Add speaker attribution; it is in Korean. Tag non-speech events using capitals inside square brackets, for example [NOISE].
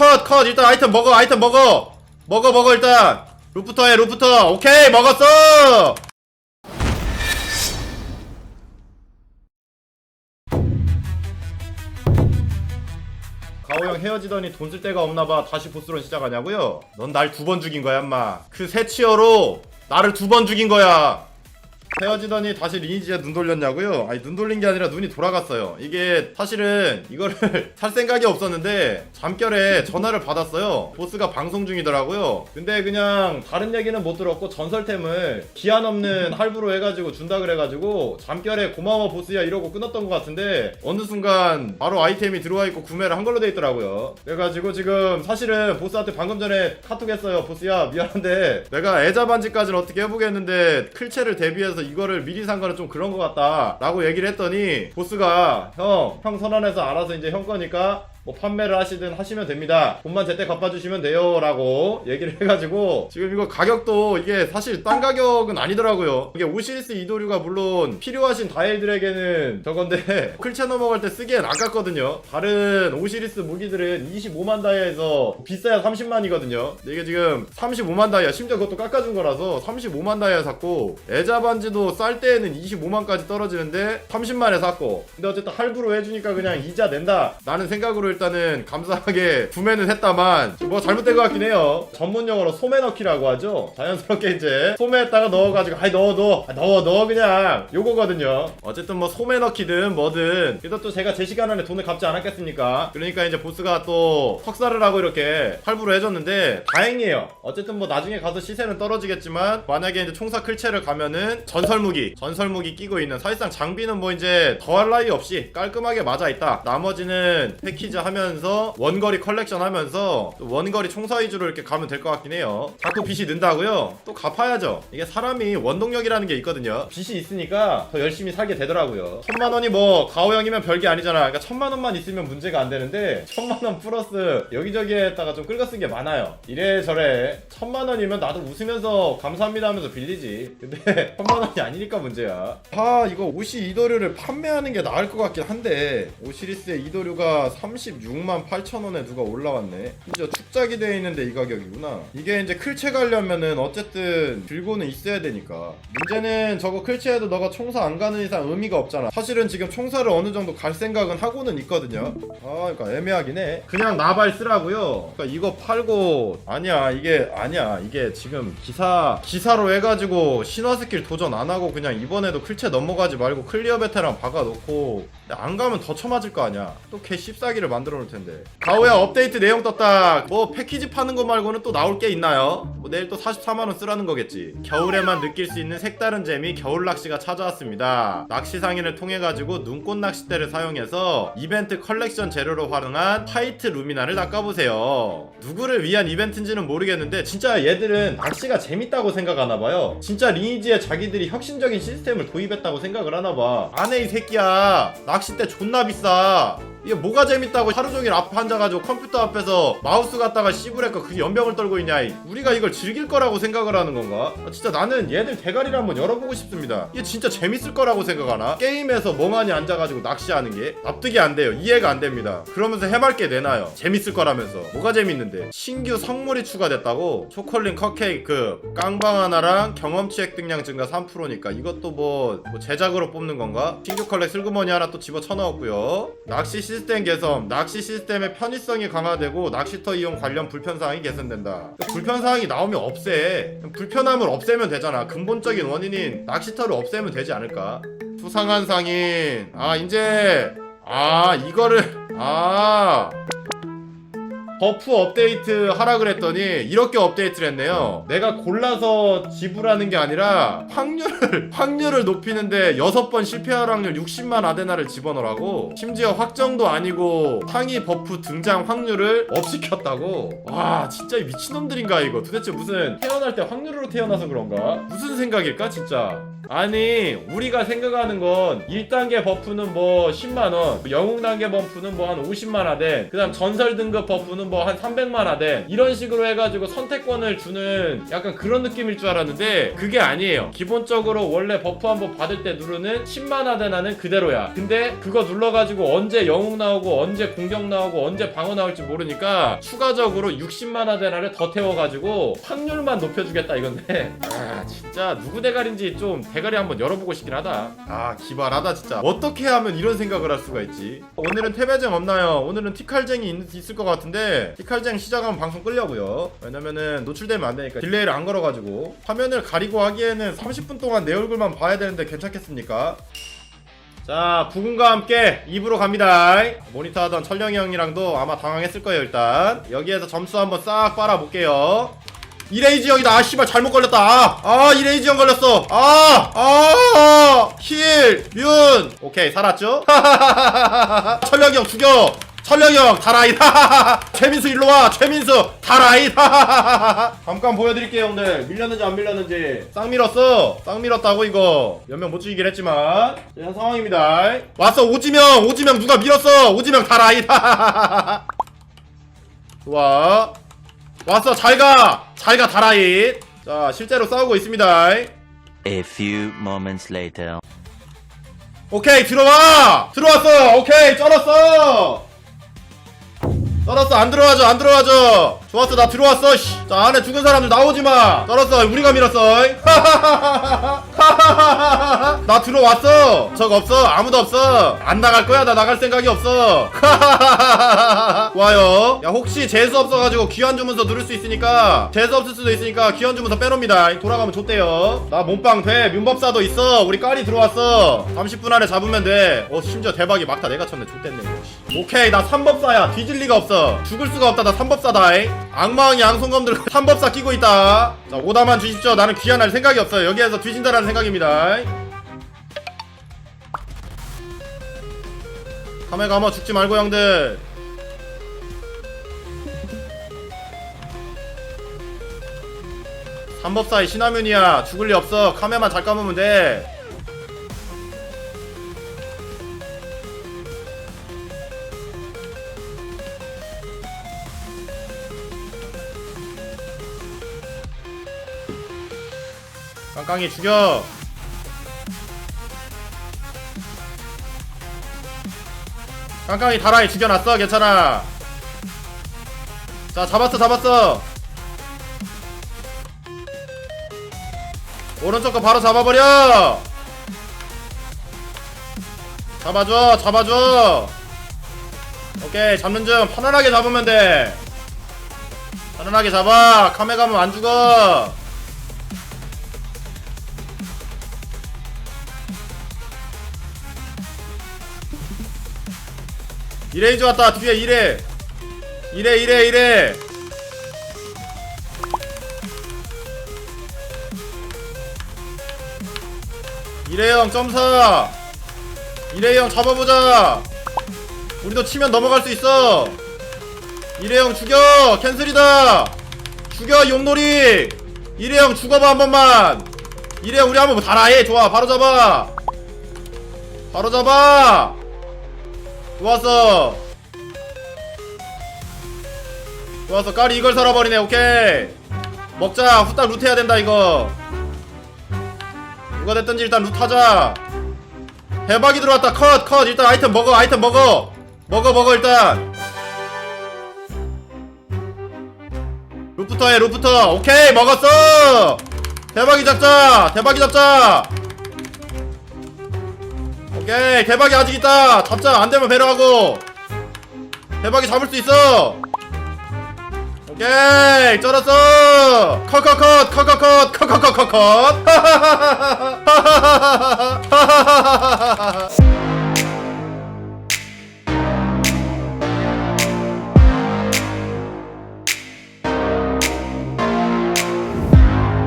Speaker 1: 컷 컷. 일단 아이템 먹어 아이템 먹어. 먹어 먹어 일단. 루프터 해 루프터. 오케이 먹었어. 가오형 헤어지더니 돈 쓸 데가 없나봐. 다시 보스론 시작하냐고요? 넌 날 두 번 죽인 거야 인마. 그 새 치어로 나를 두 번 죽인 거야 헤어지더니 다시 리니지에 눈 돌렸냐고요? 아니 눈 돌린 게 아니라 눈이 돌아갔어요. 이게 사실은 이거를 [LAUGHS] 살 생각이 없었는데 잠결에 전화를 받았어요. 보스가 방송 중이더라고요. 근데 그냥 다른 얘기는 못 들었고 전설템을 기한 없는 할부로 해가지고 준다 그래가지고 잠결에 고마워 보스야 이러고 끊었던 것 같은데 어느 순간 바로 아이템이 들어와 있고 구매를 한 걸로 돼 있더라고요. 그래가지고 지금 사실은 보스한테 방금 전에 카톡 했어요. 보스야 미안한데 내가 애자 반지까지는 어떻게 해보겠는데 클체를 대비해서 이거를 미리 산 거는 좀 그런 것 같다 라고 얘기를 했더니 보스가 형, 형 선언해서 알아서 이제 형 거니까 뭐 판매를 하시든 하시면 됩니다. 돈만 제때 갚아주시면 돼요. 라고 얘기를 해가지고 지금 이거 가격도 이게 사실 딴 가격은 아니더라고요. 이게 오시리스 이도류가 물론 필요하신 다이들에게는 저건데 [LAUGHS] 클체 넘어갈 때 쓰기엔 아깝거든요. 다른 오시리스 무기들은 25만 다이아에서 비싸야 30만이거든요. 이게 지금 35만 다이아 심지어 그것도 깎아준 거라서 35만 다이아 샀고 애자 반지도 쌀 때에는 25만까지 떨어지는데 30만에 샀고 근데 어쨌든 할부로 해주니까 그냥 이자 낸다 라는 생각으로 일단은 감사하게 [LAUGHS] 구매는 했다만 뭐 잘못된 것 같긴 해요. 전문 용어로 소매 넣기라고 하죠. 자연스럽게 이제 소매에다가 넣어가지고 아이 넣어 넣어 아, 넣어 넣어 그냥 요거거든요. 어쨌든 뭐 소매 넣기든 뭐든 그래도 또 제가 제 시간 안에 돈을 갚지 않았겠습니까? 그러니까 이제 보스가 또 석사를 하고 이렇게 할부로 해줬는데 다행이에요. 어쨌든 뭐 나중에 가서 시세는 떨어지겠지만 만약에 이제 총사 클체를 가면은 전설 무기 전설 무기 끼고 있는 사실상 장비는 뭐 이제 더할 나위 없이 깔끔하게 맞아 있다. 나머지는 패키지 하면서 원거리 컬렉션 하면서 또 원거리 총사 위주로 이렇게 가면 될 것 같긴 해요. 자꾸 빚이 는다고요? 또 갚아야죠. 이게 사람이 원동력이라는 게 있거든요. 빚이 있으니까 더 열심히 살게 되더라고요. 천만 원이 뭐 가오형이면 별게 아니잖아. 그러니까 천만 원만 있으면 문제가 안 되는데 천만 원 플러스 여기저기에다가 좀 긁어 쓴게 많아요. 이래저래 천만 원이면 나도 웃으면서 감사합니다 하면서 빌리지. 근데 [LAUGHS] 천만 원이 아니니까 문제야. 아 이거 옷이 이도류를 판매하는 게 나을 것 같긴 한데 오시리스의 이도류가 36만 8천 원에 누가 올라왔네. 심지어 축작이 되어 있는데 이 가격이구나. 이게 이제 클체 가려면은 어쨌든 들고는 있어야 되니까. 문제는 저거 클체해도 너가 총사 안 가는 이상 의미가 없잖아. 사실은 지금 총사를 어느 정도 갈 생각은 하고는 있거든요. 아 그러니까 애매하긴 해. 그냥 나발 쓰라고요. 그러니까 이거 팔고 아니야 이게 아니야. 이게 지금 기사 기사로 해가지고 신화 스킬 도전 안 하고 그냥 이번에도 클체 넘어가지 말고 클리어 베테랑 박아놓고 안 가면 더 쳐맞을 거 아니야. 또 개 씹싸기를 만 들어 놓을 텐데. 가오야 업데이트 내용 떴다. 뭐 패키지 파는 거 말고는 또 나올 게 있나요? 뭐 내일 또 44만원 쓰라는 거겠지. 겨울에만 느낄 수 있는 색다른 재미 겨울 낚시가 찾아왔습니다. 낚시 상인을 통해 가지고 눈꽃 낚싯대를 사용해서 이벤트 컬렉션 재료로 활용한 화이트 루미나를 낚아보세요. 누구를 위한 이벤트인지는 모르겠는데 진짜 얘들은 낚시가 재밌다고 생각하나 봐요. 진짜 리니지에 자기들이 혁신적인 시스템을 도입했다고 생각을 하나 봐. 안해 이 새끼야 낚싯대 존나 비싸 이게 뭐가 재밌다고 하루 종일 앞에 앉아가지고 컴퓨터 앞에서 마우스 갖다가 씹으래까 그 연병을 떨고 있냐 이. 우리가 이걸 즐길 거라고 생각을 하는 건가? 아, 진짜 나는 얘들 대가리를 한번 열어보고 싶습니다. 이게 진짜 재밌을 거라고 생각하나? 게임에서 멍하니 앉아가지고 낚시하는 게 납득이 안 돼요. 이해가 안 됩니다. 그러면서 해맑게 내놔요. 재밌을 거라면서. 뭐가 재밌는데? 신규 성물이 추가됐다고? 초콜릿 컵케이크. 깡방 하나랑 경험치 획득량 증가 3%니까 이것도 뭐, 뭐 제작으로 뽑는 건가? 신규 컬렉 슬그머니 하나 또 집어 쳐넣었고요. 낚시 시스템 개선 낚시 시스템의 편의성이 강화되고 낚시터 이용 관련 불편사항이 개선된다. 불편사항이 나오면 없애. 불편함을 없애면 되잖아. 근본적인 원인인 낚시터를 없애면 되지 않을까? 수상한 상인. 아 이제 아 이거를. 아 버프 업데이트 하라 그랬더니 이렇게 업데이트를 했네요. 내가 골라서 지불하는 게 아니라 확률을 [LAUGHS] 확률을 높이는데 6번 실패할 확률 60만 아데나를 집어넣으라고. 심지어 확정도 아니고 상위 버프 등장 확률을 업시켰다고. 와 진짜 이 미친놈들인가 이거. 도대체 무슨 태어날 때 확률로 태어나서 그런가? 무슨 생각일까 진짜? 아니 우리가 생각하는 건 1단계 버프는 뭐 10만원 영웅 단계 버프는 뭐 한 50만 아덴 그 다음 전설 등급 버프는 뭐 한 300만 하된 이런 식으로 해가지고 선택권을 주는 약간 그런 느낌일 줄 알았는데 그게 아니에요. 기본적으로 원래 버프 한번 받을 때 누르는 10만 하데나는 그대로야. 근데 그거 눌러가지고 언제 영웅 나오고 언제 공격 나오고 언제 방어 나올지 모르니까 추가적으로 60만 하데나를 더 태워가지고 확률만 높여주겠다 이건데. [LAUGHS] 아 진짜 누구 대가리인지 좀 대가리 한번 열어보고 싶긴 하다. 아 기발하다 진짜. 어떻게 하면 이런 생각을 할 수가 있지? 오늘은 퇴배쟁 없나요? 오늘은 티칼쟁이 있, 있을 것 같은데 티칼쟁 시작하면 방송 끌려고요 왜냐면은 노출되면 안 되니까 딜레이를 안 걸어가지고 화면을 가리고 하기에는 30분 동안 내 얼굴만 봐야 되는데 괜찮겠습니까? 자, 부군과 함께 입으로 갑니다. 모니터 하던 철령이 형이랑도 아마 당황했을 거예요, 일단. 여기에서 점수 한번 싹 빨아볼게요. 이레이지 형이다. 아, 씨발, 잘못 걸렸다. 아, 아, 이레이지 형 걸렸어. 아, 아, 힐, 윤. 오케이, 살았죠? [LAUGHS] 철령이 형 죽여. 철령이 형, 다라잇. [LAUGHS] 최민수 일로 와. 최민수, 다라잇. [LAUGHS] 잠깐 보여드릴게요, 형들. 밀렸는지 안 밀렸는지. 쌍 밀었어. 쌍 밀었다고, 이거. 몇명못 죽이긴 했지만. 이런 상황입니다. 왔어, 오지명. 오지명 누가 밀었어. 오지명 다라잇. [LAUGHS] 좋아. 왔어, 잘 가. 잘 가, 다라잇. 자, 실제로 싸우고 있습니다.
Speaker 2: A few moments later.
Speaker 1: 오케이 들어와 들어왔어 오케이 쩔었어 쩔었어 안 들어와줘 안 들어와줘. 좋았어 나 들어왔어 씨. 자 안에 죽은 사람들 나오지마. 쩔었어 우리가 밀었어 [LAUGHS] [LAUGHS] 나 들어왔어. 적 없어? 아무도 없어. 안 나갈 거야? 나 나갈 생각이 없어. [LAUGHS] 좋아요. 야 혹시 재수 없어가지고 귀환 주문서 누를 수 있으니까 재수 없을 수도 있으니까 귀환 주문서 빼놓습니다. 돌아가면 좋대요. 나 몸빵 돼. 윤법사도 있어. 우리 깔이 들어왔어. 30분 안에 잡으면 돼 어 심지어 대박이 막다 내가 쳤네. 좋댔네. 오케이 나 3법사야. 뒤질 리가 없어. 죽을 수가 없다. 나 3법사다 악마왕이 양손검 들고 3법사 끼고 있다. 자 오다만 주십시오. 나는 귀환할 생각이 없어요. 여기에서 뒤진다라는 생각입니다. 카메 가마 죽지 말고 형들. 삼법사의 신화면이야. 죽을 리 없어. 카메만 잘 감으면 돼 깡깡이 죽여. 깡깡이 다라이 죽여놨어. 괜찮아. 자 잡았어 잡았어. 오른쪽 거 바로 잡아버려. 잡아줘 잡아줘. 오케이 잡는 중. 편안하게 잡으면 돼. 편안하게 잡아. 카메 가면 안 죽어 이레이즈 왔다. 뒤에 이래. 이래 이래 이래. 이래형 점사. 이래형 잡아보자. 우리도 치면 넘어갈 수 있어. 이래형 죽여. 캔슬이다. 죽여 용놀이. 이래형 죽어봐 한 번만. 이래형 우리 한번 달아해. 좋아. 바로 잡아. 바로 잡아 좋았어. 좋았어. 까리 이걸 살아버리네. 오케이. 먹자. 후딱 루트 해야 된다 이거. 누가 됐든지 일단 루트 하자. 대박이 들어왔다. 컷 컷. 일단 아이템 먹어 아이템 먹어. 먹어 먹어 일단. 루프터 해 루프터. 오케이. 먹었어. 대박이 잡자. 대박이 잡자 오케이 대박이 아직 있다 잡자 안되면 배려하고 대박이 잡을 수 있어 오케이 쩔었어 컷컷컷 컷컷컷 컷컷컷컷